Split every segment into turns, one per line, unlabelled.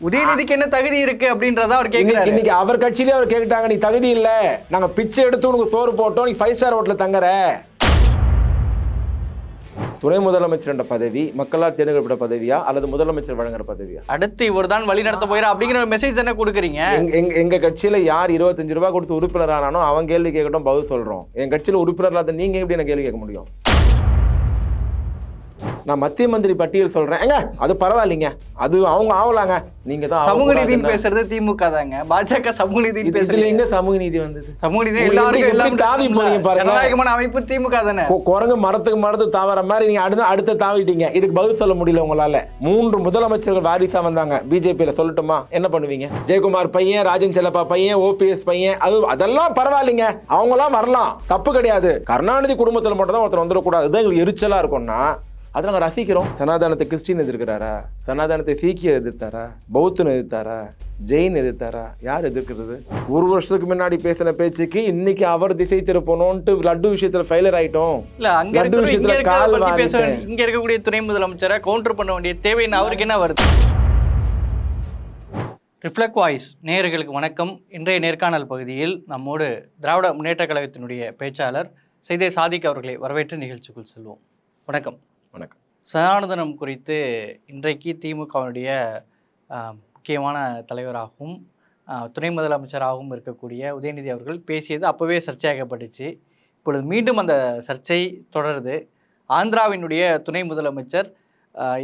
உதயநிதிக்கு என்ன தகுதி இருக்கு அப்படின்றத அவர்
இன்னைக்கு
கேட்கிறாரு
இன்னைக்கு அவர் கட்சியிலே அவர் கேட்டாங்க நீ தகுதி இல்ல. நாங்க பிச்சை எடுத்து உனக்கு சோறு போட்டோம். நீ ஃபைவ் ஸ்டார் ஹோட்டல்ல தங்குற. துணை முதலமைச்சர் என்ற பதவி மக்களால் தேர்ந்தெடுக்கப்பட்ட பதவியா அல்லது முதலமைச்சர் வழங்குற பதவியா?
அடுத்து இவர் தான் வழி நடத்த போயிரா அப்படிங்கிற மெசேஜ் தானே கொடுக்குறீங்க?
எங்க- எங்க கட்சியில யார் இருபத்தஞ்சு ரூபாய் கொடுத்து உறுப்பினர் ஆனானோ அவன் கேள்வி கேட்கட்டும் பதில் சொல்றோம். என் கட்சியில உறுப்பினர் இல்லாத நீங்க எப்படி எனக்கு கேள்வி கேட்க முடியும்? நான் மத்திய மந்திரி பட்டியல் சொல்றேன். ஏங்க அது பரவாயில்லைங்க. அது அவங்க ஆகலாங்க நீங்க தான்
சமூக நீதினு பேசுறது திமுக தாங்க. பாஜக சமூக
இதுல
பேசுறீங்க
எங்க சமூக நீதி வந்தது?
சமூக நீதி
எப்படி-
எல்லாம்
தாவி போறீங்க பாருங்க.
ஜனநாயகமான அமைப்பு திமுக தானே?
குரங்கு மரத்துக்கு மரத்து தாவற மாதிரி நீங்க அடுத்த அடுத்த தாவிட்டீங்க. இதுக்கு பதில் சொல்ல முடியல உங்களால. மூன்று முதலமைச்சர்கள் வாரிசா வந்தாங்க. பிஜேபியில சொல்லட்டுமா? என்ன பண்ணுவீங்க? ஜெயக்குமார் பையன் ராஜன் செல்லப்பா பையன் ஓபிஎஸ் பையன் அது அதெல்லாம் பரவாயில்லைங்க. அவங்களாம் வரலாம். தப்பு கிடையாது. கருணாநிதி குடும்பத்துல மட்டும் தான் ஒருத்தர் வந்துடக்கூடாது. எங்களுக்கு எரிச்சலா இருக்கும்னா அதை நாங்கள் ரசிக்கிறோம். சனாதனத்தை கிறிஸ்டின் எதிர்க்கிறாரா? சனாதனத்தை சீக்கியர் எதிர்த்தாரா? பௌத்தன் எதிர்த்தாரா? ஜெயின் எதிர்த்தாரா? யார் எதிர்க்கிறது? ஒரு வருஷத்துக்கு முன்னாடி பேசின பேச்சுக்கு இன்னைக்கு அவர் திசை திருப்பணும்ட்டு லட்டு விஷயத்துல ஃபெயிலியர் ஆயிட்டோம்.
இல்ல அங்க
லட்டு விஷயத்துல கால்
இங்க இருக்கக்கூடிய துணை முதலமைச்சரை கவுண்டர் பண்ண வேண்டிய தேவைன்னு அவருக்கு என்ன வருது? ரிஃப்ளெக்ட் வாய்ஸ் நேயர்களுக்கு வணக்கம். இன்றைய நேர்காணல் பகுதியில் நம்மோடு திராவிட முன்னேற்ற கழகத்தினுடைய பேச்சாளர் செய்தே சாதிக் அவர்களை வரவேற்று நிகழ்ச்சிக்குள் செல்வோம். வணக்கம்.
வணக்கம்.
சதானந்தனம் குறித்து இன்றைக்கு திமுகவினுடைய முக்கியமான தலைவராகவும் துணை முதலமைச்சராகவும் இருக்கக்கூடிய உதயநிதி அவர்கள் பேசியது அப்போவே சர்ச்சையாகப்பட்டுச்சு இப்பொழுது மீண்டும் அந்த சர்ச்சை தொடருது. ஆந்திராவினுடைய துணை முதலமைச்சர்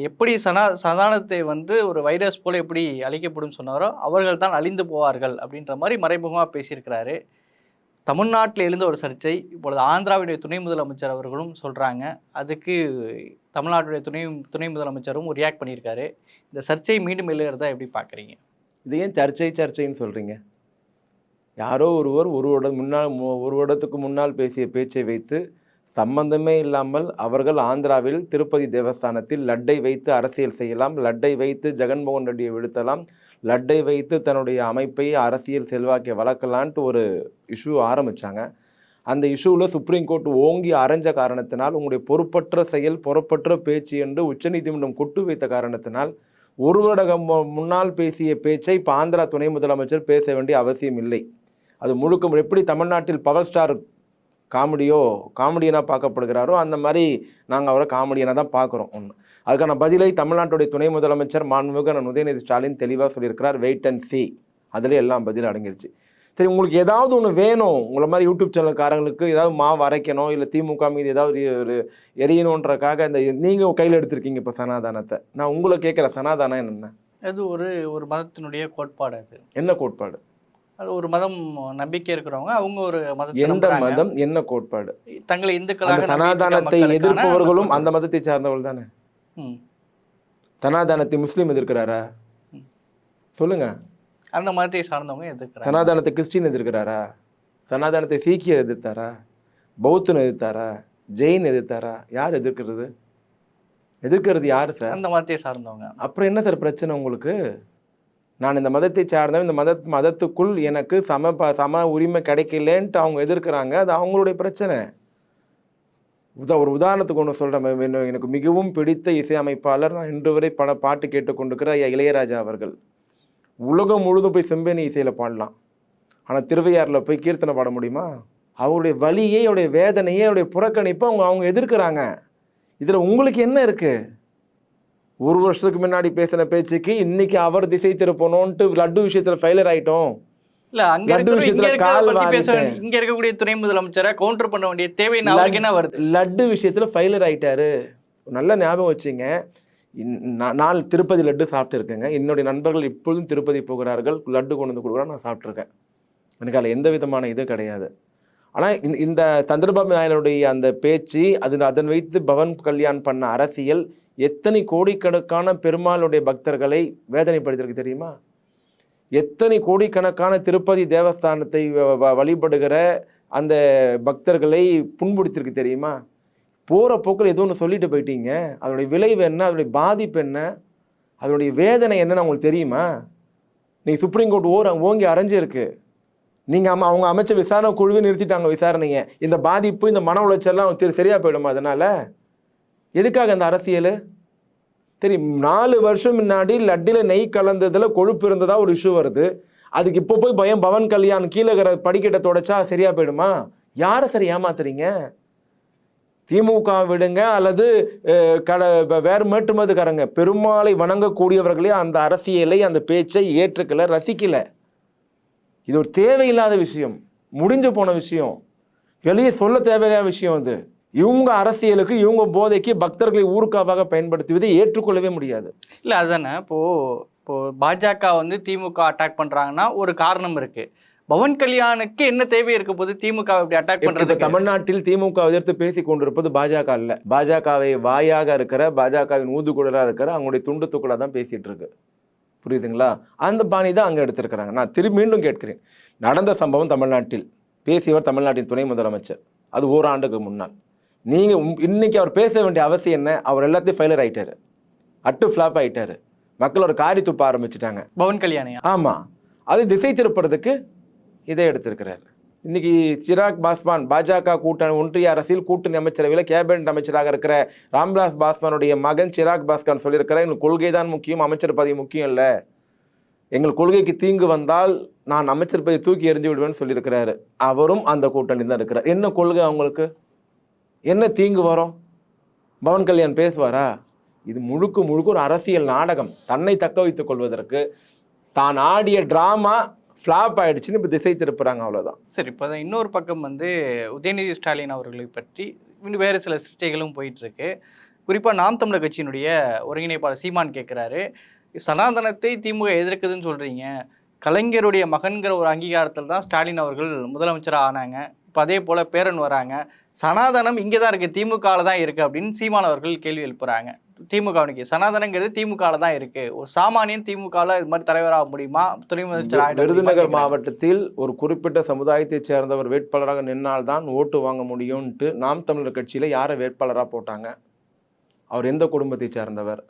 எப்படி சனா சதானத்தை வந்து ஒரு வைரஸ் போல எப்படி அழிக்கப்படும் சொன்னாரோ அவர்கள் தான் அழிந்து போவார்கள் அப்படின்ற மாதிரி மறைமுகமாக பேசியிருக்கிறாரு. தமிழ்நாட்டில் எழுந்த ஒரு சர்ச்சை இப்பொழுது ஆந்திராவுடைய துணை முதலமைச்சர் அவர்களும் சொல்கிறாங்க அதுக்கு தமிழ்நாட்டுடைய துணை துணை முதலமைச்சரும் ரியாக்ட் பண்ணியிருக்காரு. இந்த சர்ச்சை மீண்டும் எழுகிறதா எப்படி பார்க்குறீங்க?
இது ஏன் சர்ச்சை சர்ச்சைன்னு சொல்கிறீங்க யாரோ ஒருவர் ஒரு வருடம் முன்னால் மு- ஒரு வருடத்துக்கு முன்னால் பேசிய பேச்சை வைத்து சம்பந்தமே இல்லாமல் அவர்கள் ஆந்திராவில் திருப்பதி தேவஸ்தானத்தில் லட்டை வைத்து அரசியல் செய்யலாம் லட்டை வைத்து ஜெகன்மோகன் ரெட்டியை வீழ்த்தலாம் லட்டை வைத்து தன்னுடைய அமைப்பை அரசியல் செல்வாக்கை வளர்க்கலான்ட்டு ஒரு இஷ்யூ ஆரம்பித்தாங்க அந்த இஷ்யூவில் சுப்ரீம் கோர்ட் ஓங்கி அரைஞ்ச காரணத்தினால் உங்களுடைய பொறுப்பற்ற செயல் பொறுப்பற்ற பேச்சு என்று உச்சநீதிமன்றம் கொட்டு வைத்த காரணத்தினால் ஒரு வருடம் மு- முன்னால் பேசிய பேச்சை இப்போ ஆந்திரா துணை முதலமைச்சர் பேச வேண்டிய அவசியம் இல்லை. அது முழுக்க எப்படி தமிழ்நாட்டில் பவர் ஸ்டார் காமெடியோ காமெடியனாக பார்க்கப்படுகிறாரோ அந்த மாதிரி நாங்கள் அவரை காமெடியனாக தான் பார்க்குறோம். ஒன்று அதுக்கான பதிலை தமிழ்நாட்டுடைய துணை முதலமைச்சர் மாண்புமிகு அண்ணன் உதயநிதி ஸ்டாலின் தெளிவாக சொல்லியிருக்கிறார். வெயிட் அண்ட் சி அதில் எல்லாம் பதில் அடங்கிருச்சு. சரி உங்களுக்கு ஏதாவது ஒன்று வேணும் உங்களை மாதிரி யூடியூப் சேனல்காரங்களுக்கு ஏதாவது மாவு அரைக்கணும் இல்லை திமுக மீது ஏதாவது ஒரு எரியணுன்றக்காக இந்த நீங்கள் கையில் எடுத்திருக்கீங்க இப்போ சனாதானத்தை. நான் உங்களை கேட்குற சனாதானம் என்ன
அது ஒரு ஒரு மதத்தினுடைய கோட்பாடு அது.
என்ன கோட்பாடு?
அது ஒரு மதம் நம்பிக்கை இருக்கிறவங்க அவங்க ஒரு மதத்தை
எந்த. மதம் என்ன கோட்பாடு?
தங்களை இந்துக்களாக
சனாதானத்தை எதிர்ப்பவர்களும் அந்த மதத்தை சார்ந்தவர்கள் தானே. சனாதானத்தை முஸ்லீம் எதிர்க்கிறாரா. சொல்லுங்க.
அந்த மதத்தை சார்ந்தவங்க எதிர்க்கிறாங்க.
சனாதானத்தை கிறிஸ்டின் எதிர்க்கிறாரா? சனாதானத்தை சீக்கியர் எதிர்த்தாரா? பௌத்தன் எதிர்த்தாரா? ஜெயின் எதிர்த்தாரா? யார் எதிர்க்கிறது? எதிர்க்கிறது யார் சார்?
அந்த மதத்தை சார்ந்தவங்க.
அப்புறம் என்ன சார் பிரச்சனை உங்களுக்கு? நான் இந்த மதத்தை சார்ந்தவன் இந்த மத மதத்துக்குள் எனக்கு சம ப சம உரிமை கிடைக்கலன்ட்டு அவங்க எதிர்க்கிறாங்க. அது அவங்களுடைய பிரச்சனை. ஒரு உதாரணத்துக்கு ஒன்று சொல்கிறேன் எனக்கு மிகவும் பிடித்த இசையமைப்பாளர் நான் இன்று வரை பல பாட்டு கேட்டுக்கொண்டிருக்கிற ஐயா இளையராஜா அவர்கள். உலகம் முழுதும் போய் செம்பேனி இசையில் பாடலாம். ஆனால் திருவையாறில் போய் கீர்த்தனை பாட முடியுமா? அவருடைய வழியே அவருடைய வேதனையே அவருடைய புறக்கணிப்பை அவங்க அவங்க எதிர்க்கிறாங்க. இதில் உங்களுக்கு என்ன இருக்குது ஒரு வருஷத்துக்கு முன்னாடி பேசின பேச்சுக்கு இன்றைக்கி அவர் திசை திருப்பணுன்ட்டு லட்டு விஷயத்தில் ஃபெயிலர் ஆகிட்டோம்
இல்ல அங்க இங்க
விஷயத்துல கால்
இருக்கக்கூடிய துணை முதலமைச்சரை கவுண்டர் பண்ண வேண்டிய தேவைன்னு அவருக்கு என்ன வருது?
லட்டு விஷயத்துல ஃபெயிலியர் ஆயிட்டாரு. நல்ல ஞாபகம் வச்சுங்க. நான் நான் திருப்பதி லட்டு சாப்பிட்டு இருக்கேங்க என்னுடைய நண்பர்கள் இப்பொழுதும் திருப்பதி போகிறார்கள். லட்டு கொண்டு வந்து கொடுக்குறா நான் சாப்பிட்ருக்கேன் எனக்கு அதில் எந்த விதமான இது கிடையாது. ஆனால் இந்த இந்த சந்திரபாபு நாயுடைய அந்த பேச்சு அது அதன் வைத்து பவன் கல்யாண் பண்ண அரசியல் எத்தனை கோடிக்கணக்கான பெருமாளுடைய பக்தர்களை வேதனைப்படுத்திருக்கு தெரியுமா? எத்தனை கோடிக்கணக்கான திருப்பதி தேவஸ்தானத்தை வ- வ- வழிபடுகிற அந்த பக்தர்களை புண்படுத்திருக்கு தெரியுமா? போகிற போக்கில் ஏதோ ஒன்று சொல்லிட்டு போயிட்டீங்க. அதனுடைய விளைவு என்ன? அதனுடைய பாதிப்பு என்ன? அதனுடைய வேதனை என்னன்னு உங்களுக்கு தெரியுமா? நீங்கள் சுப்ரீம் கோர்ட் ஓர் ஓங்கி அரைஞ்சிருக்கு. நீங்கள் அம்மா அவங்க அமைச்ச விசாரணை குழுவே நிறுத்திட்டாங்க விசாரணையை. இந்த பாதிப்பு இந்த மன உளைச்சல்லாம் சரியாக போயிடுமா அதனால்? எதுக்காக அந்த அரசியல்? சரி நாலு வருஷம் முன்னாடி லட்டில நெய் கலந்ததுல கொழுப்பு இருந்ததா ஒரு இஷ்யூ வருது. அதுக்கு இப்போ போய் பயம் பவன் கல்யாண் கீழே இருக்கிற படிக்கட்டை தொடச்சா சரியா போயிடுமா? யாரை சரி ஏமாத்துறீங்க? திமுக விடுங்க அல்லது கடை கட வேறு மேட்டுமதுக்காரங்க. பெருமாளை வணங்கக்கூடியவர்களே அந்த அரசியலை அந்த பேச்சை ஏற்றுக்கல ரசிக்கல. இது ஒரு தேவையில்லாத விஷயம். முடிஞ்சு போன விஷயம். வெளியே சொல்ல தேவையில்லாத விஷயம் அது. இவங்க அரசியலுக்கு இவங்க போதைக்கு பக்தர்களை ஊருக்காவாக பயன்படுத்துவதை ஏற்றுக்கொள்ளவே முடியாது.
இல்லை அதுதானே. இப்போது இப்போ பாஜக வந்து திமுக அட்டாக் பண்ணுறாங்கன்னா ஒரு காரணம் இருக்குது பவன் கல்யாணுக்கு என்ன தேவை இருக்க போது திமுக இப்படி அட்டாக்
இப்ப
பண்ணுறது
தமிழ்நாட்டில் திமுக எதிர்த்து பேசிக் கொண்டிருப்பது பாஜக அல்ல. பாஜகவை வாயாக இருக்கிற பாஜகவின் ஊதுகுழலா இருக்கிற அவங்களுடைய துண்டு தான் பேசிட்டு இருக்கு. புரியுதுங்களா? அந்த பாணி தான் அங்க எடுத்திருக்கிறாங்க. நான் திரும்பி மீண்டும் கேட்கிறேன். நடந்த சம்பவம் தமிழ்நாட்டில். பேசியவர் தமிழ்நாட்டின் துணை முதலமைச்சர். அது ஓராண்டுக்கு முன்னால். நீங்க உம்- இன்னைக்கு அவர் பேச வேண்டிய அவசியம் என்ன? அவர் எல்லாத்தையும் ஃபெயிலர் ஆயிட்டாரு. அட்டு ஃபிளாப் ஆயிட்டாரு. மக்கள் ஒரு காரி துப்ப ஆரம்பிச்சிட்டாங்க.
பவன் கல்யாணியா
ஆமா. அது திசை திருப்புறதுக்கு இதை எடுத்திருக்கிறார். இன்னைக்கு சிராக் பாஸ்வான் பாஜக கூட்டணி ஒன்றிய அரசியல் கூட்டணி அமைச்சரவையில் கேபினட் அமைச்சராக இருக்கிற ராம்விலாஸ் பாஸ்வானுடைய மகன் சிராக் பாஸ்வான் சொல்லியிருக்கிறார் எங்களுக்கு கொள்கை தான் முக்கியம் அமைச்சர் பதவி முக்கியம் இல்லை. எங்கள் கொள்கைக்கு தீங்கு வந்தால் நான் அமைச்சர் பதவி தூக்கி எறிஞ்சு விடுவேன்னு சொல்லியிருக்கிறாரு. அவரும் அந்த கூட்டணி தான் இருக்கிறார். என்ன கொள்கை அவங்களுக்கு? என்ன தீங்கு வரும்? பவன் கல்யாண் பேசுவாரா? இது முழுக்க முழுக்க ஒரு அரசியல் நாடகம். தன்னை தக்க வைத்துக் கொள்வதற்கு தான் ஆடிய ட்ராமா ஃப்ளாப் ஆயிடுச்சுன்னு இப்போ திசை திருப்புறாங்க அவ்வளோதான்
சரி இப்போ இன்னொரு பக்கம் வந்து உதயநிதி ஸ்டாலின் அவர்களை பற்றி இன்னும் வேறு சில சர்ச்சைகளும் போயிட்டுருக்கு. குறிப்பாக நாம் தமிழர் கட்சியினுடைய ஒருங்கிணைப்பாளர் சீமான் கேட்குறாரு சனாதனத்தை திமுக எதிர்க்குதுன்னு சொல்கிறீங்க கலைஞருடைய மகன்கிற ஒரு அங்கீகாரத்தில் தான் ஸ்டாலின் அவர்கள் முதலமைச்சராக ஆனாங்க. இப்போ அதே போல் பேரன் வராங்க. சனாதனம் இங்கே தான் இருக்குது திமுகவில் தான் இருக்குது அப்படின்னு சீமான் அவர்கள் கேள்வி எழுப்புறாங்க. திமுகவுக்கு சனாதனங்கிறது திமுகவில் தான் இருக்குது ஒரு சாமானியன் திமுகவில் இது மாதிரி தலைவராக முடியுமா? துணை முதலமைச்சர்
விருதுநகர். மாவட்டத்தில் ஒரு குறிப்பிட்ட சமுதாயத்தைச் சேர்ந்தவர் வேட்பாளராக நின்னால்தான் ஓட்டு வாங்க முடியும்ன்ட்டு நாம் தமிழர் கட்சியில் யாரை வேட்பாளராக போட்டாங்க? அவர் எந்த குடும்பத்தை சேர்ந்தவர்?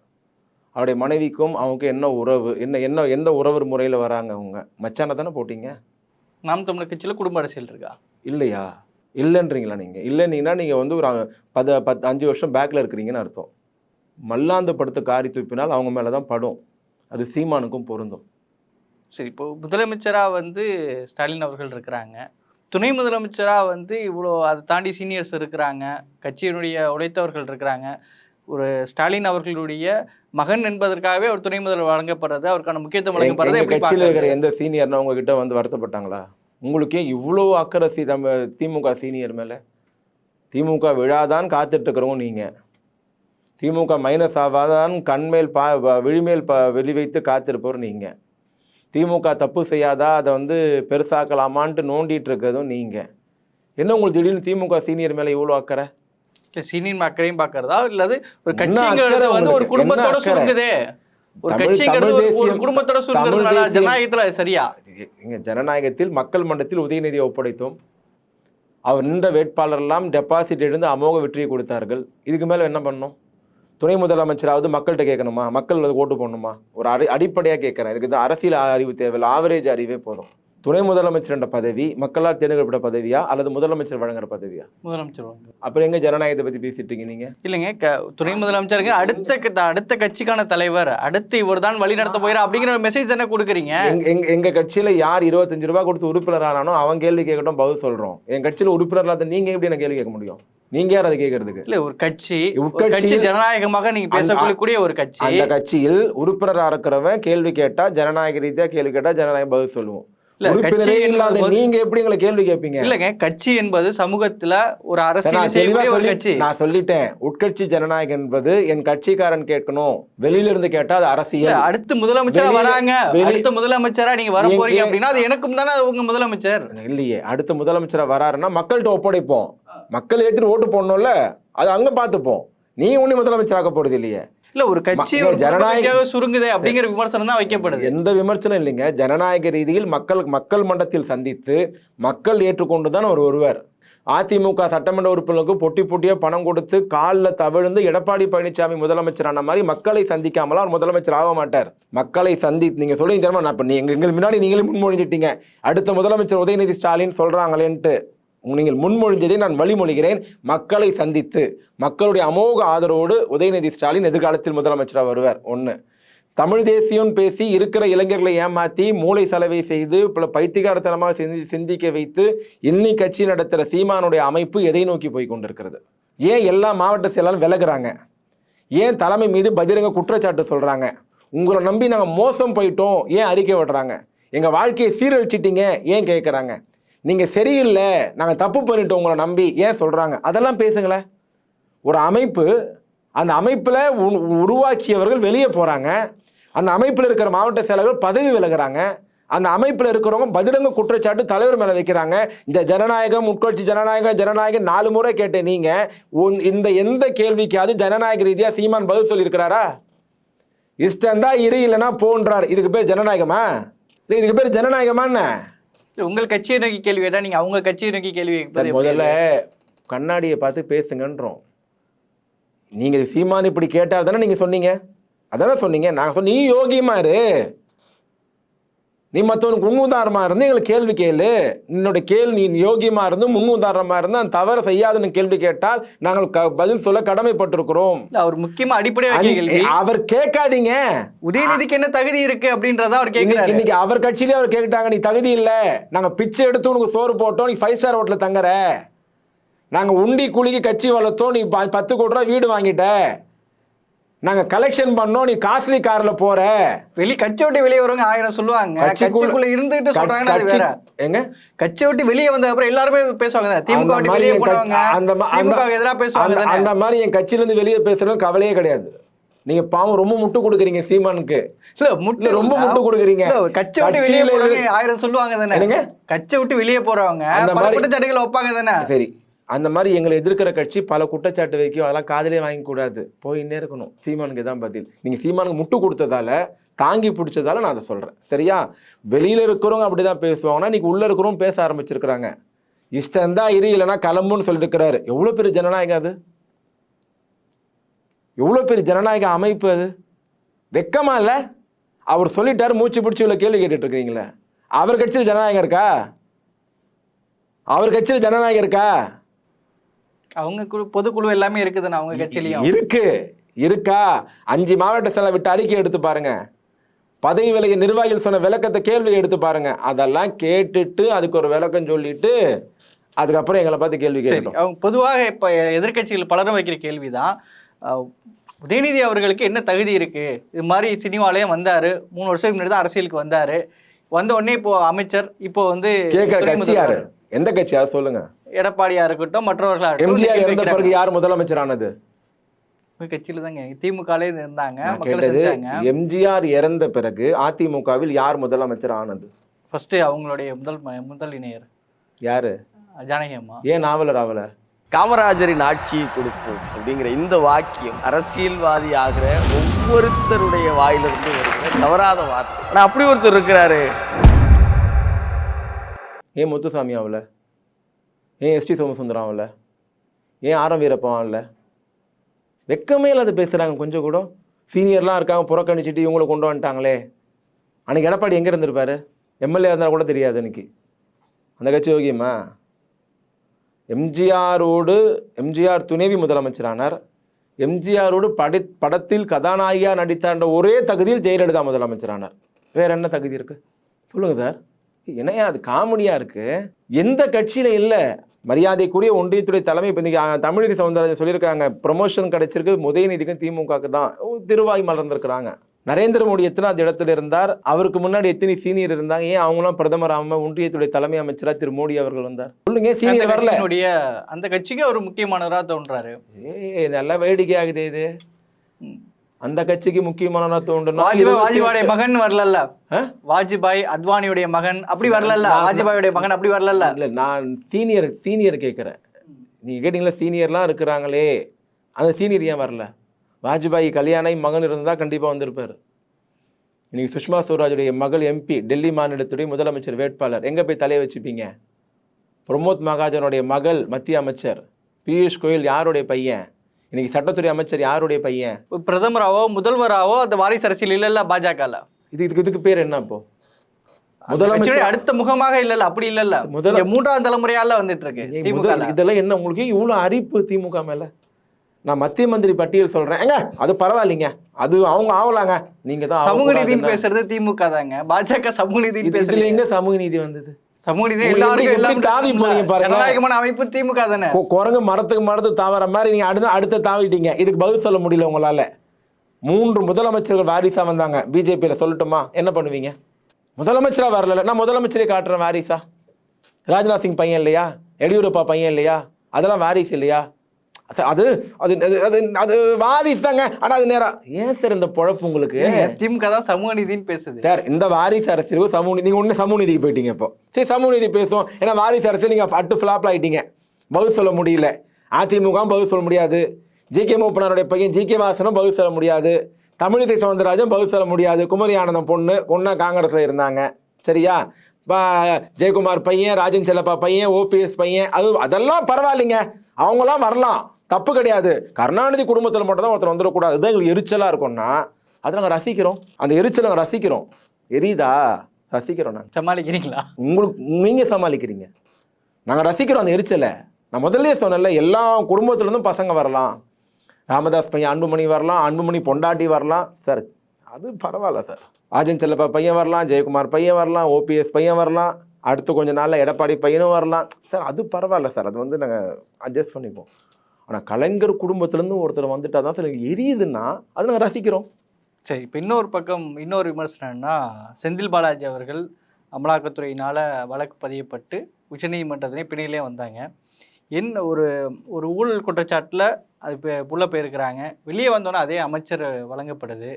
அவருடைய மனைவிக்கும் அவங்க என்ன உறவு? என்ன என்ன எந்த உறவு முறையில் வராங்க அவங்க? மச்சானை தானே போட்டீங்க?
நாம் தமிழர் கட்சியில் குடும்ப அரசியல் இருக்கா?
இல்லையா? இல்லைன்றீங்களா நீங்கள் இல்லைன்னீங்கன்னா நீங்கள் வந்து ஒரு பத பத்து அஞ்சு வருஷம் பேக்கில் இருக்கிறீங்கன்னு அர்த்தம். மல்லாந்து படுத்த காரி துப்பினால் அவங்க மேலே தான் படும். அது சீமானுக்கும் பொருந்தும்.
சரி இப்போ முதலமைச்சராக வந்து ஸ்டாலின் அவர்கள் இருக்கிறாங்க. துணை முதலமைச்சராக வந்து இவ்வளோ அதை தாண்டி சீனியர்ஸ் இருக்கிறாங்க. கட்சியினுடைய உழைத்தவர்கள் இருக்கிறாங்க. ஒரு ஸ்டாலின் அவர்களுடைய மகன் என்பதற்காகவே அவர் துணை முதல்வர் வழங்கப்படுறது அவருக்கான முக்கியத்துவம் வழங்கப்படுறது
கட்சியில் இருக்கிற? எந்த சீனியர்னா உங்ககிட்ட வந்து வருத்தப்பட்டாங்களா? உங்களுக்கே இவ்வளோ அக்கறை சி நம்ம திமுக சீனியர் மேலே? திமுக விழாதான் காத்துட்டு இருக்கிறவங்க நீங்கள் திமுக மைனஸ் ஆகாதான் கண்மேல் பா விழிமேல் ப வெளி வைத்து காத்திருப்பவர் நீங்கள் திமுக தப்பு செய்யாதா? அதை வந்து பெருசாக்கலாமான்ட்டு நோண்டிட்டு இருக்கிறதும் நீங்கள் என்ன உங்களுக்கு திடீர்னு திமுக சீனியர் மேலே இவ்வளோ அக்கறை?
இல்ல சீனியர் அக்கறையும் பார்க்கறதா இல்லாது ஒரு கட்சிங்கிறது வந்து ஒரு? குடும்பத்தோட? சுருங்குதே. ஒரு கட்சிங்கிறது ஒரு- குடும்பத்தோட சுருங்குறதுனால. ஜனநாயகத்துல சரியா?
எங்கள் ஜனநாயகத்தில் மக்கள் மன்றத்தில் உதயநிதியை ஒப்படைத்தோம். அவர் நின்ற வேட்பாளரெல்லாம் டெபாசிட் எழுந்து அமோக வெற்றியை கொடுத்தார்கள். இதுக்கு மேலே என்ன பண்ணணும்? துணை முதலமைச்சராவது மக்கள்கிட்ட கேட்கணுமா? மக்கள் வந்து ஓட்டு போடணுமா? ஒரு அடி அடிப்படையாக கேட்குறேன். இதுக்கு இந்த அரசியல் அறிவு தேவையில்லை ஆவரேஜ் அறிவே போதும். துணை முதலமைச்சர் என்ற பதவி மக்களால் தேர்ந்தெடுக்கப்பட்ட பதவியா அல்லது முதலமைச்சர் வழங்குற பதவியா?
முதலமைச்சர்.
அப்புறம் எங்க ஜனநாயகத்தை பற்றி பேசிட்டு இருக்கீங்க நீங்க?
இல்லைங்க துணை முதலமைச்சருங்க அடுத்த அடுத்த கட்சிக்கான தலைவர் அடுத்து இவர் தான் வழி நடத்த போயிடா அப்படிங்கிற மெசேஜ் தானே கொடுக்குறீங்க?
எங்க எங்க கட்சியில யார் இருபத்தஞ்சு ரூபாய் கொடுத்து உறுப்பினர் ஆனானோ அவன் கேள்வி கேட்கட்டும் பதில் சொல்றோம். என் கட்சியில உறுப்பினர் இல்லாத நீங்க எப்படி என்ன கேள்வி கேட்க முடியும்? நீங்க யார் அதை கேட்கறதுக்கு?
இல்ல ஒரு கட்சி கட்சி ஜனநாயகமாக நீங்க பேசக்கூடிய ஒரு கட்சி.
அந்த கட்சியில் உறுப்பினரா இருக்கிறவன் கேள்வி கேட்டா ஜனநாயக ரீதியா கேள்வி கேட்டா ஜனநாயகம் பதில் சொல்லுவோம். உறுப்பினரே இல்லாத நீங்க எப்படி எங்களை கேள்வி கேட்பீங்க
இல்லங்க கட்சி என்பது சமூகத்துல ஒரு அரசியல் செய்யக்கூடிய ஒரு கட்சி.
நான் சொல்லிட்டேன். உட்கட்சி ஜனநாயகம் என்பது என் கட்சிக்காரன் கேட்கணும். வெளியில இருந்து கேட்டா அது அரசியல்.
அடுத்து முதலமைச்சரா வராங்க. அடுத்த முதலமைச்சரா நீங்க வர போறீங்க அப்படின்னா அது எனக்கும் தானே உங்க முதலமைச்சர்.
இல்லையே அடுத்த முதலமைச்சரா வராருன்னா மக்கள்கிட்ட ஒப்படைப்போம். மக்கள் ஏத்துட்டு ஓட்டு போடணும்ல அது அங்க பார்த்துப்போம். நீ ஒண்ணு முதலமைச்சராக்க போறது இல்லையே.
இல்ல ஒரு கட்சி ஜனநாயக- சுருங்குதே அப்படிங்கிற விமர்சனம் தான் வைக்கப்படுது
எந்த விமர்சனம் இல்லைங்க. ஜனநாயக ரீதியில் மக்கள் மக்கள் மன்றத்தில் சந்தித்து மக்கள் ஏற்றுக்கொண்டு தான் அவர் ஒருவர். அதிமுக சட்டமன்ற உறுப்பினருக்கு பொட்டி பொட்டியாக பணம் கொடுத்து காலில் தவிழ்ந்து எடப்பாடி பழனிசாமி முதலமைச்சரான மாதிரி மக்களை சந்திக்காமலாம் அவர் முதலமைச்சர் ஆக மாட்டார். மக்களை சந்தி நீங்கள் சொல்லுங்க தெரியுமா? நான் இப்போ நீ எங்க எங்களுக்கு முன்னாடி நீங்களே முன்மொழிஞ்சிட்டீங்க. அடுத்த முதலமைச்சர் உதயநிதி ஸ்டாலின் சொல்கிறாங்களேன்ட்டு நீங்கள் முன்மொழிஞ்சதை நான் வழிமொழிகிறேன். மக்களை சந்தித்து மக்களுடைய அமோக ஆதரவோடு உதயநிதி ஸ்டாலின் எதிர்காலத்தில் முதலமைச்சராக வருவார். ஒன்று தமிழ் தேசியம் பேசி இருக்கிற இளைஞர்களை ஏமாற்றி மூளை செலவை செய்து பல பைத்தியகாரத்தனமாக சிந்தி சிந்திக்க வைத்து இன்னி கட்சி நடத்துகிற சீமானுடைய அமைப்பு எதை நோக்கி போய் கொண்டிருக்கிறது? ஏன் எல்லா மாவட்ட செயலாளரும் விலகிறாங்க? ஏன் தலைமை மீது பகிரங்க குற்றச்சாட்டு சொல்கிறாங்க உங்களை நம்பி நாங்கள் மோசம் போயிட்டோம். ஏன் அறிக்கை விடுறாங்க எங்கள் வாழ்க்கையை சீரழிச்சிட்டிங்க. ஏன் கேட்குறாங்க நீங்கள் சரியில்லை நாங்கள் தப்பு பண்ணிட்டோம் உங்களை நம்பி. ஏன் சொல்கிறாங்க அதெல்லாம் பேசுங்களேன். ஒரு அமைப்பு அந்த அமைப்பில் உருவாக்கியவர்கள் வெளியே போகிறாங்க அந்த அமைப்பில் இருக்கிற மாவட்ட செயலர்கள் பதவி விலகிறாங்க. அந்த அமைப்பில் இருக்கிறவங்க பதிலங்க குற்றச்சாட்டு தலைவர் மேலே வைக்கிறாங்க. இந்த ஜனநாயகம் உட்கட்சி ஜனநாயகம் ஜனநாயகம் நாலு முறை கேட்டேன் நீங்கள் இந்த எந்த கேள்விக்காவது ஜனநாயக ரீதியாக சீமான் பதில் சொல்லியிருக்கிறாரா? இஷ்டம் தான் இரு இல்லைன்னா போன்றார் இதுக்கு பேர் ஜனநாயகமா? இல்லை இதுக்கு பேர் ஜனநாயகமா என்ன?
இல்ல, உங்கள் கட்சியை நோக்கி கேள்வி கேட்டா நீங்க அவங்க கட்சியை நோக்கி கேள்வி?
முதல்ல கண்ணாடியை பார்த்து பேசுங்கன்றோம். நீங்கள் சீமான் இப்படி கேட்டார் தானே நீங்கள் சொன்னீங்க? அதானே சொன்னீங்க? நான் சொன்ன நீ யோகியமா இரு? நீ மற்றவனுக்கு முன்னுதாரணமா இருந்து எங்களுக்கு கேள்வி கேளு. என்னோட கேள்வி நீ யோகியமா இருந்து முன்னுதாரணமா இருந்து அந்த தவறு செய்யாதுன்னு கேள்வி கேட்டால் நாங்கள் க- பதில் சொல்ல கடமைப்பட்டிருக்கிறோம்.
இல்ல, அவர் முக்கியமா அடிப்படையா வைக்கிற கேள்வி.
அவர் கேட்காதீங்க.
உதயநிதிக்கு என்ன தகுதி இருக்கு அப்படின்றத அவர் கேட்கிறாரு
இன்னைக்கு அவர் கட்சியிலே அவர் கேட்டாங்க நீ தகுதி இல்ல. நாங்க பிச்சை எடுத்து உனக்கு சோறு போட்டோம் நீ ஃபைவ் ஸ்டார் ஹோட்டல்ல தங்குற. நாங்க உண்டி குலுக்கி கட்சி வளர்த்தோம் நீ பத்து கோடி ரூபா வீடு வாங்கிட்ட. நாங்க கலெக்ஷன் பண்ணோம் நீ காஸ்ட்லி கார்ல போற.
வெளி கட்சி விட்டு வெளியே வரவங்க ஆயிரம் சொல்லுவாங்க.
கட்சிக்குள்ள-
இருந்துகிட்டு சொல்றாங்கன்னா அது
கட்சி-
வேற.
எங்க?
கட்சியை விட்டு வெளியே வந்த அப்புறம் எல்லாருமே பேசுவாங்க. திமுக வெளியே
கட்சி- அந்த
திமுக எதிராக பேசுவாங்க
அந்த- மாதிரி என் கட்சியில இருந்து வெளியே பேசுறது கவலையே கிடையாது. நீங்க பாவம் ரொம்ப முட்டு கொடுக்குறீங்க சீமானுக்கு.
இல்ல முட்டு
ரொம்ப முட்டு கொடுக்குறீங்க.
கட்சி விட்டு வெளியே போறவங்க ஆயிரம் சொல்லுவாங்க தானே? கட்சி விட்டு வெளியே போறவங்க
அந்த
பல
மாதிரி-
குற்றச்சாட்டுகள் வைப்பாங்க தானே?
சரி. அந்த மாதிரி எங்களை எதிர்க்கிற கட்சி பல குற்றச்சாட்டு வைக்கும். அதெல்லாம் காதலே வாங்கிக்கூடாது. போயின்னே இருக்கணும். சீமானுக்கு தான் பதில். நீங்கள் சீமானுக்கு முட்டு கொடுத்ததால தாங்கி பிடிச்சதால நான் அதை சொல்கிறேன் சரியா? வெளியில் இருக்கிறவங்க அப்படி தான் பேசுவாங்கன்னா இன்னைக்கு உள்ளே இருக்கிறவங்க பேச ஆரம்பிச்சிருக்கிறாங்க. இஷ்டம் தான் இரு இல்லைனா கிளம்புன்னு சொல்லிட்டு இருக்கிறாரு. எவ்வளோ பெரிய ஜனநாயகம் அது? எவ்வளோ பெரிய ஜனநாயக அமைப்பு அது? வெக்கமா இல்லை? அவர் சொல்லிட்டார் மூச்சு பிடிச்சி உள்ள கேள்வி கேட்டுட்ருக்கிறீங்களே இருக்கீங்களே அவர் கட்சியில் ஜனநாயகம் இருக்கா? அவர் கட்சியில் ஜனநாயகம் இருக்கா?
அவங்க குழு பொதுக்குழு எல்லாமே இருக்குதுண்ணா அவங்க கட்சியிலயும்.
இருக்கு. இருக்கா? அஞ்சு மாவட்ட செலவு விட்டு அறிக்கை எடுத்து பாருங்க. பதவி விலகிய நிர்வாகிகள் சொன்ன விளக்கத்தை கேள்வி எடுத்து பாருங்க. அதெல்லாம் கேட்டுட்டு அதுக்கு ஒரு விளக்கம் சொல்லிட்டு அதுக்கப்புறம் எங்களை பார்த்து கேள்வி கேட்கணும்
அவங்க பொதுவாக இப்ப எதிர்க்கட்சிகள் பலரும் வைக்கிற கேள்விதான். அஹ், உதயநிதி அவர்களுக்கு என்ன தகுதி இருக்கு? இது மாதிரி சினிமாலயே வந்தாரு. மூணு வருஷத்துக்கு முன்னாடி தான் அரசியலுக்கு வந்தாரு. வந்த உடனே இப்போ அமைச்சர் இப்போ வந்து
கேட்கிற கட்சி யாரு? எந்த கட்சி அதை சொல்லுங்க.
எடப்பாடியா இருக்கட்டும் மற்றவர்களா
எம்ஜிஆர் இறந்த பிறகு யார் முதலமைச்சர் ஆனது
கட்சியில தாங்க திமுகலே இருந்தாங்க.
கேட்டது எம்ஜிஆர் இறந்த பிறகு அதிமுகவில் யார் முதலமைச்சர் ஆனது
ஃபர்ஸ்ட் அவங்களுடைய முதல் முதல் இணையர்.
யாரு?
ஜானகி அம்மா
ஏன் நாவலர் ஆவல
காமராஜரின் ஆட்சியை கொடுப்போம் அப்படிங்கிற இந்த வாக்கியம் அரசியல்வாதி ஆகிற ஒவ்வொருத்தருடைய வாயிலிருந்து வருகிற தவறாத வார்த்தை. ஆனா அப்படி ஒருத்தர் இருக்கிறாரு.
ஏன் முத்துசாமி ஆகல ஏன் எஸ்டி சோமசுந்தரம் ஆகல ஏன் ஆரம் வீரப்பன் ஆகல வெக்கமே இல்லாத பேசுகிறாங்க கொஞ்சம் கூட. சீனியர்லாம் இருக்காங்க புறக்கணிச்சிட்டு இவங்களை கொண்டு வந்துட்டாங்களே. அன்னைக்கு எடப்பாடி எங்கே இருந்திருப்பார்? எம்எல்ஏ இருந்தால் கூட தெரியாது இன்னைக்கு அந்த கட்சி யோகியமா எம்ஜிஆரோடு எம்ஜிஆர் துணைவி முதலமைச்சரானார். எம்ஜிஆரோடு படி படத்தில் கதாநாயகியாக நடித்தாண்ட ஒரே தகுதியில் ஜெயலலிதா முதலமைச்சரானார். வேறு என்ன தகுதி இருக்குது சொல்லுங்கள் சார். என்னையா அது காமெடியாக இருக்கு. எந்த கட்சியில இல்லை. மரியாதைக்குரிய ஒன்றியத்துடைய தலைமை இப்போ இன்னைக்கு அஹ், தமிழிசை சவுந்தரராஜன் சொல்லியிருக்காங்க ப்ரொமோஷன் கிடைச்சிருக்கு உதயநிதிக்கும் திமுகவுக்கு தான். திருவாய் மலர்ந்திருக்கிறாங்க. நரேந்திர மோடி எத்தனாவது இடத்துல இருந்தார்? அவருக்கு முன்னாடி எத்தனை சீனியர் இருந்தாங்க? ஏன் அவங்களாம் பிரதமர் ஆகாம ஒன்றியத்துடைய தலைமை அமைச்சரா திரு மோடி அவர்கள் வந்தார்? சொல்லுங்க சீனியர் வரல?
அந்த கட்சிக்கு ஒரு முக்கியமானவரா தோன்றாரு.
ஏய் நல்ல வேடிக்கை ஆகுது இது. அந்த கட்சிக்கு முக்கியமான தோன்றணும்
வாஜ்பாய் மகன் வரலல்ல? வாஜ்பாய் அத்வானியுடைய மகன் அப்படி வரலல்ல? வாஜ்பாயுடைய மகன் அப்படி வரலல்ல?
இல்ல நான் சீனியர் சீனியர் கேட்குறேன் நீங்க கேட்டீங்களா சீனியர்லாம் இருக்கிறாங்களே. அந்த சீனியர் ஏன் வரல? வாஜ்பாய் கல்யாணம் மகன் இருந்தால் கண்டிப்பாக வந்திருப்பார். இன்னைக்கு சுஷ்மா ஸ்வராஜுடைய மகள் எம்பி டெல்லி மாநிலத்துடைய முதலமைச்சர் வேட்பாளர். எங்கே போய் தலையை வச்சுப்பீங்க? பிரமோத் மகாஜனுடைய மகள் மத்திய அமைச்சர். பியூஷ் கோயல் யாருடைய பையன்? இன்னைக்கு சட்டத்துறை அமைச்சர் யாருடைய பையன்?
பிரதமராவோ முதல்வராவோ அந்த வாரிசு அரசியல் இல்ல பாஜகல?
இது இதுக்கு இதுக்கு பேர் என்ன இப்போ? முதலமைச்சர்?
அடுத்த முகமாக இல்லல்ல அப்படி இல்லல்ல.
முதல
இங்க மூன்றாவது தலைமுறையால வந்துட்டு இருக்கு
முதல் இதெல்லாம் என்ன உங்களுக்கு இவ்வளோ அரிப்பு திமுக மேல? நான் மத்திய மந்திரி பட்டியல் சொல்றேன். ஏங்க அது பரவாயில்லைங்க. அது அவங்க ஆகலாங்க நீங்க தான்
சமூக நீதினு. பேசுறது திமுக தாங்க. பாஜக சமூக
இதுல
பேசுறீங்க.
எங்க சமூக நீதி வந்தது?
எல்லாருக்கும் எல்லாம்
தாவி போறீங்க பாருங்க.
ஜனநாயகமான அமைப்பு திமுக தானே?
கொ- குரங்கு மரத்துக்கு மரத்து தாவற மாதிரி நீங்க அடுத்த அடுத்த தாவிட்டீங்க. இதுக்கு பதில் சொல்ல முடியல உங்களால. மூன்று முதலமைச்சர்கள் வாரிசா வந்தாங்க. பிஜேபியில சொல்லட்டுமா? என்ன பண்ணுவீங்க? முதலமைச்சரா வரல. நான் முதலமைச்சரே காட்டுறேன் வாரிசா. ராஜ்நாத் சிங் பையன் இல்லையா? எடியூரப்பா பையன் இல்லையா? அதெல்லாம் வாரிசு இல்லையா? அது- அது அது அது அது அது வாரிசு தாங்க ஆனா அது நேரம் ஏன் சார் இந்த பொழப்பு உங்களுக்கு?
திமுக தான் சமூக நீதினு பேசுது.
சார் இந்த வாரிசு அரசியல் சமூக நீதி- நீங்க ஒண்ணு சமூக நீதிக்கு போயிட்டீங்க இப்போ. சரி சமூக நீதி பேசுவோம். ஏன்னா வாரிசு அரசியல் நீங்க அட்டு ஃபிளாப்ல ஆயிட்டீங்க. பதில் சொல்ல முடியல. அதிமுக பதில் சொல்ல முடியாது. ஜி கே மூப்பனாருடைய பையன் ஜி கே வாசனும் பதில் சொல்ல முடியாது. தமிழிசை சவுந்தரராஜன் பதில் சொல்ல முடியாது. குமரி ஆனந்தம் பொண்ணு கொன்னா காங்கிரஸ்ல இருந்தாங்க. சரியா? ஜெயக்குமார் பையன் ராஜன் செல்லப்பா பையன் ஓபிஎஸ் பையன் அது அதெல்லாம் பரவாயில்லைங்க. அவங்களாம் வரலாம். தப்பு கிடையாது. கருணாநிதி குடும்பத்தில் மட்டும் தான் ஒருத்தர் வந்துடக்கூடாது. அதுதான் எங்களுக்கு எரிச்சலாக இருக்கும்னா அதை நாங்கள் ரசிக்கிறோம். அந்த எரிச்சலை நாங்கள் ரசிக்கிறோம். எரியுதா? ரசிக்கிறோம் நாங்கள்
சமாளிக்கிறீங்களா?
உங்களுக்கு நீங்கள் சமாளிக்கிறீங்க. நாங்கள் ரசிக்கிறோம் அந்த எரிச்சலை. நான் முதல்லயே சொன்னேன்ல எல்லா குடும்பத்துலேருந்தும் பசங்க வரலாம். ராமதாஸ் பையன் அன்புமணி வரலாம் அன்புமணி பொண்டாட்டி வரலாம். சார் அது பரவாயில்ல சார். ராஜன் செல்லப்பா பையன் வரலாம் ஜெயக்குமார் பையன் வரலாம் ஓபிஎஸ் பையன் வரலாம். அடுத்து கொஞ்ச நாளில் எடப்பாடி பையனும் வரலாம். சார் அது பரவாயில்ல சார். அது வந்து நாங்கள் அட்ஜஸ்ட் பண்ணிப்போம். ஆனால் கலைஞர் குடும்பத்துலேருந்து ஒருத்தர் வந்துட்டா தான் எங்களுக்கு எரியுதுன்னா அது நாங்கள் ரசிக்கிறோம்.
சரி இப்போ இன்னொரு பக்கம் இன்னொரு விமர்சனம்னா செந்தில் பாலாஜி அவர்கள் அமலாக்கத்துறையினால் வழக்கு பதியப்பட்டு உச்சநீதிமன்றத்திலே பிணையிலே வந்தாங்க. என்ன ஒரு ஒரு ஊழல் குற்றச்சாட்டில் அது இப்போ புள்ள போயிருக்கிறாங்க. வெளியே வந்தோன்னே அதே அமைச்சர் வழங்கப்படுது.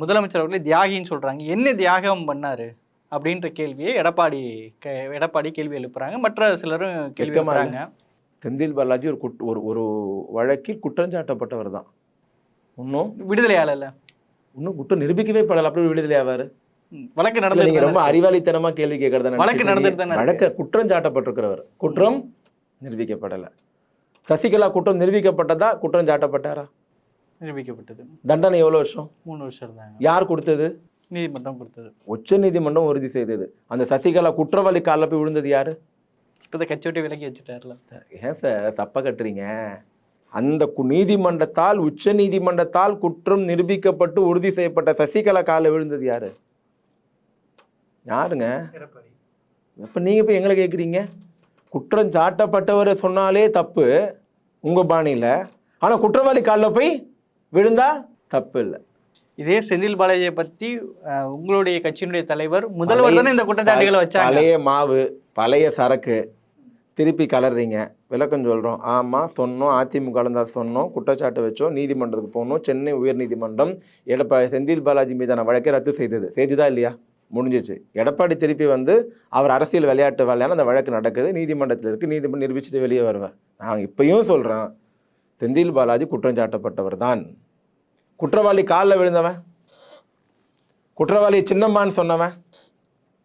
முதலமைச்சர் அவர்களே தியாகின்னு சொல்கிறாங்க என்ன தியாகம் பண்ணார்? அப்படின்ற கேள்வியை எடப்பாடி கே எடப்பாடி கேள்வி எழுப்புறாங்க. மற்ற சிலரும் கேள்வி? எழுப்புறாங்க.
செந்தில் பாலாஜி ஒரு குட் ஒரு ஒரு வழக்கில் குற்றஞ்சாட்டப்பட்டவர் தான். இன்னும்
விடுதலையாளர்ல
இன்னும் குற்றம் நிரூபிக்கவே படல. அப்படி விடுதலை ஆவாரு?
வழக்கு
இல்ல, நீங்க ரொம்ப அறிவாளித்தனமா கேள்வி கேட்கறத
வழக்கு இருக்கு.
வழக்க குற்றம் சாட்டப்பட்டிருக்கிறவர் குற்றம் நிரூபிக்கப்படல. சசிகலா குற்றம் நிரூபிக்கப்பட்டதா? குற்றம் சாட்டப்பட்டாரா?
நிரூபிக்கப்பட்டது.
தண்டனை எவ்வளவு வருஷம்?
மூணு வருஷம் இருந்தாங்க.
யார் கொடுத்தது?
நீதிமன்றம் கொடுத்தது.
உச்ச நீதிமன்றம் உறுதி செய்தது. அந்த சசிகலா குற்றவாளி காலில் போய் விழுந்தது யாரு?
இப்போ கட்சி விட்டு விலகி வச்சுட்டார்ல.
ஏன் சார் தப்பா கட்டுறீங்க. அந்த நீதிமன்றத்தால் உச்ச நீதிமன்றத்தால் குற்றம் நிரூபிக்கப்பட்டு உறுதி செய்யப்பட்ட சசிகலா காலில் விழுந்தது யாரு? யாருங்க? இப்ப நீங்க போய் எங்களை கேட்குறீங்க குற்றம் சாட்டப்பட்டவரை சொன்னாலே தப்பு உங்க பாணியில. ஆனா குற்றவாளி காலில் போய் விழுந்தா தப்பு இல்லை.
இதே செந்தில் பாலாஜியை பத்தி அஹ், உங்களுடைய கட்சியினுடைய தலைவர் முதல்வர் தானே இந்த குற்றச்சாட்டுகளை வச்சாங்க.
பழைய மாவு பழைய சரக்கு. திருப்பி கலர்றீங்க. விளக்கம் சொல்கிறோம் ஆமாம் சொன்னோம். அதிமுக தான் சொன்னோம். குற்றச்சாட்டு வச்சோம். நீதிமன்றத்துக்கு போனோம். சென்னை உயர்நீதிமன்றம் எடப்பாடி செந்தில் பாலாஜி மீதான வழக்கை ரத்து செய்தது. செய்துதா இல்லையா? முடிஞ்சிச்சு. எடப்பாடி திருப்பி வந்து அவர் அரசியல் விளையாட்டு வேலையான அந்த வழக்கு நடக்குது. நீதிமன்றத்தில் இருக்குது நீதிமன்றம் நிரூபிச்சுட்டு வெளியே வருவார். நான் இப்பயும் சொல்கிறேன் செந்தில் பாலாஜி குற்றம் சாட்டப்பட்டவர் தான். குற்றவாளி காலில் விழுந்தவன். குற்றவாளி சின்னம்மான்னு சொன்னவன்.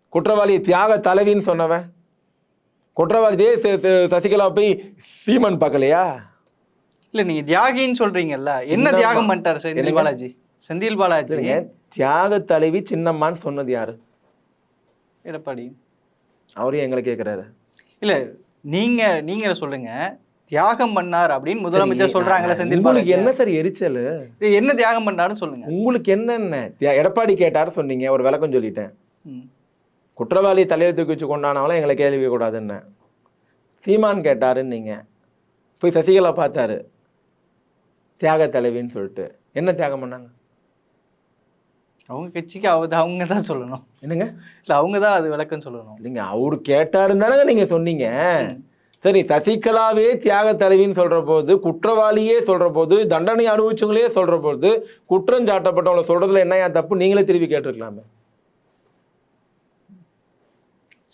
குற்றவாளி தியாக தலைவின்னு சொன்னவன். குற்றவாளி இதே ச- ச- சசிகலா போய் சீமன் பார்க்கலையா?
இல்ல நீங்க தியாகின்னு சொல்றீங்கல்ல. என்ன. தியாகம் பண்ணிட்டார் செந்தில்? பாலாஜி? செந்தில் பாலாஜி.
தியாக தலைவி சின்னம்மான்னு சொன்னது யாரு?
எடப்பாடி.
அவரையும் எங்களை கேட்குறாரு
இல்ல நீங்க நீங்க சொல்லுங்க. தியாகம் பண்ணார் அப்படின்னு முதலமைச்சர் சொல்றாங்கல்ல செந்தில்
உங்களுக்கு
பாலாஜி
என்ன சார் எரிச்சல்?
என்ன தியாகம் பண்ணாருன்னு சொல்லுங்க.
உங்களுக்கு என்னென்ன? எடப்பாடி கேட்டாரு சொன்னீங்க ஒரு விளக்கம் சொல்லிட்டேன். குற்றவாளி தலையில தூக்கி வச்சு கொண்டானவங்களும் எங்களை கேள்வி கேட்கக்கூடாதுன்னு சீமான் கேட்டாருன்னு நீங்க. போய் சசிகலா பார்த்தாரு. தியாக தலைவின்னு சொல்லிட்டு. என்ன தியாகம் பண்ணாங்க?
அவங்க கட்சிக்கு அவங்க அவங்க தான் சொல்லணும்.
என்னங்க?
இல்ல அவங்க தான் அது விளக்கம் சொல்லணும்.
இல்லைங்க அவரு கேட்டாருன்னு தானங்க நீங்க சொன்னீங்க. சரி சசிகலாவே தியாக தலைவின்னு சொல்ற போது குற்றவாளியே சொல்ற போது தண்டனை அனுபவிச்சவங்களே சொல்ற போது குற்றம் சாட்டப்பட்டவங்கள சொல்றதுல என்னையா தப்பு? நீங்களே திருப்பி கேட்டிருக்கலாமே.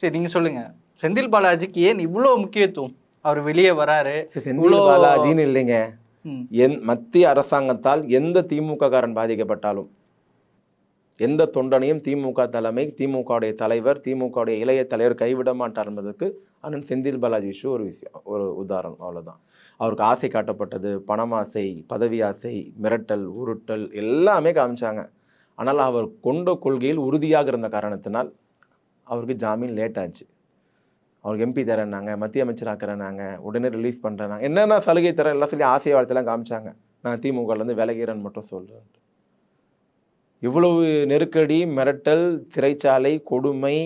சரி நீங்க சொல்லுங்க. செந்தில் பாலாஜிக்கு ஏன் இவ்வளவு முக்கியத்துவம்? அவர் வெளியே வராரு.
செந்தில்
இவ்வளோ-
பாலாஜின்னு இல்லைங்க. என் மத்திய அரசாங்கத்தால் எந்த திமுக காரன் பாதிக்கப்பட்டாலும் எந்த தொண்டனையும் திமுக தலைமை திமுகவுடைய தலைவர் திமுகவுடைய இளைய தலைவர் கைவிட மாட்டார் என்பதற்கு அண்ணன் செந்தில் பாலாஜி இஷ்யூ ஒரு விஷயம் ஒரு உதாரணம் அவ்வளவுதான். அவருக்கு ஆசை காட்டப்பட்டது பணமாசை பதவி ஆசை மிரட்டல் உருட்டல் எல்லாமே காமிச்சாங்க. ஆனால் அவர் கொண்ட கொள்கையில் உறுதியாக இருந்த காரணத்தினால் அவருக்கு ஜாமீன் லேட் ஆச்சு. அவருக்கு எம்பி தரேன்னாங்க மத்திய அமைச்சர் ஆக்குறேன்னாங்க உடனே ரிலீஸ் பண்ணுறேன்னாங்க என்னென்ன சலுகை தரேன் எல்லாம் சொல்லி ஆசையை வாழ்த்தெல்லாம் காமிச்சாங்க. நான் திமுகலேருந்து விலகிறேன்னு மட்டும் சொல்கிறேன் இவ்வளவு நெருக்கடி மிரட்டல் சிறைச்சாலை கொடுமை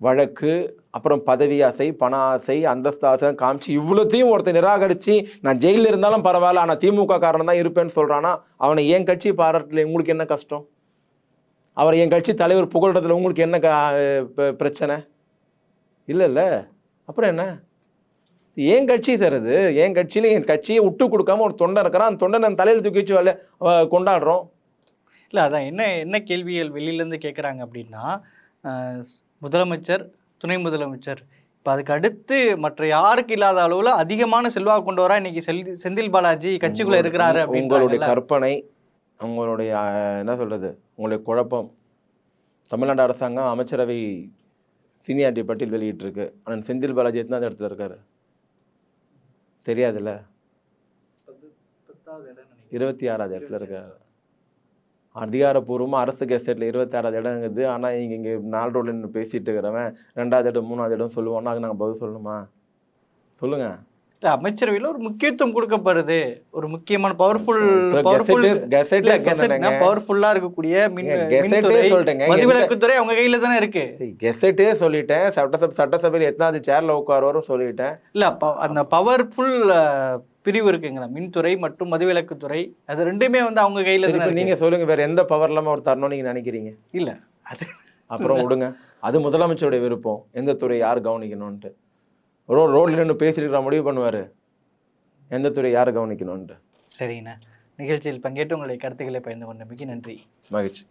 வழக்கு அப்புறம் பதவி ஆசை பண ஆசை அந்தஸ்து ஆசை காமிச்சு இவ்வளோத்தையும் ஒருத்தர் நிராகரித்து நான் ஜெயிலில் இருந்தாலும் பரவாயில்ல ஆனால் திமுக காரணம் தான் இருப்பேன்னு சொல்கிறானா அவனை என் கட்சி பாராட்டில்? உங்களுக்கு என்ன கஷ்டம்? அவர் என் கட்சி தலைவர் புகழ்றதுல உங்களுக்கு என்ன பிரச்சனை? இல்லை இல்லை அப்புறம் என்ன? ஏன் கட்சி தருது. என் கட்சியில் என் கட்சியை விட்டு கொடுக்காம ஒரு தொண்டை இருக்கிறான். அந்த தொண்டை நான் தலையில் தூக்கி வச்சு கொண்டாடுறோம்.
இல்லை அதான் என்ன என்ன கேள்விகள் வெளியிலேருந்து கேட்குறாங்க அப்படின்னா முதலமைச்சர் துணை முதலமைச்சர். இப்போ அதுக்கு அடுத்து மற்ற யாருக்கு இல்லாத அளவில் அதிகமான செல்வாக்கு கொண்டவரா இன்னைக்கு செல் செந்தில் பாலாஜி கட்சிக்குள்ளே இருக்கிறாரு
உங்களுடைய. கற்பனை உங்களுடைய என்ன சொல்கிறது உங்களுடைய குழப்பம் தமிழ்நாடு அரசாங்கம் அமைச்சரவை சீனியாரிட்டி பட்டியல் வெளியிட்டிருக்கு. ஆனால் செந்தில் பாலாஜி எத்தனாவது இடத்துல இருக்கார்? தெரியாதுல்ல? இருபத்தி ஆறாவது இடத்துல இருக்கார். அதிகாரப்பூர்வமாக அரசு கெஸ்டேட்டில் இருபத்தி ஆறாவது இடம் இருக்குது. ஆனால் இங்கே இங்கே நாலு ரோடில் நின்று பேசிகிட்டு இருக்கிறவன் ரெண்டாவது இடம் மூணாவது இடம் சொல்லுவோன்னா அதுக்கு நாங்கள் பதில் சொல்லணுமா?
சொல்லுங்கள் அமைச்சரவையில ஒரு முக்கியத்துவம் கொடுக்கப்படுது. ஒரு முக்கியமான பவர்ஃபுல் பவர்ஃபுல்லா இருக்கக்கூடிய மதுவிலக்குத்துறை அவங்க கையில தானே இருக்கு.
கெசட்டே சொல்லிட்டேன். சட்டசபை சட்டசபையில் எத்தனாவது சேர்ல உட்காருவாரும் சொல்லிட்டேன்.
இல்ல அந்த பவர்ஃபுல் பிரிவு இருக்குங்களா மின்துறை மற்றும் மதுவிலக்குத்துறை அது ரெண்டுமே வந்து அவங்க கையில.
நீங்க சொல்லுங்க வேற எந்த பவர் இல்லாம ஒரு தரணும் நீங்க நினைக்கிறீங்க?
இல்ல. அது
அப்புறம் விடுங்க. அது முதலமைச்சருடைய விருப்பம். எந்த துறை யார் கவனிக்கணும்ன்ட்டு. ரோ ரோட்ல நின்று பேசிட்டு இருக்கிற முடிவு பண்ணுவாரு. எந்த துறை யார் கவனிக்கணும்ன்ட்டு
சரிங்கண்ணா. நிகழ்ச்சியில் பங்கேற்று உங்களுடைய கருத்துக்களை பகிர்ந்து கொண்ட மிக நன்றி.
மகிழ்ச்சி.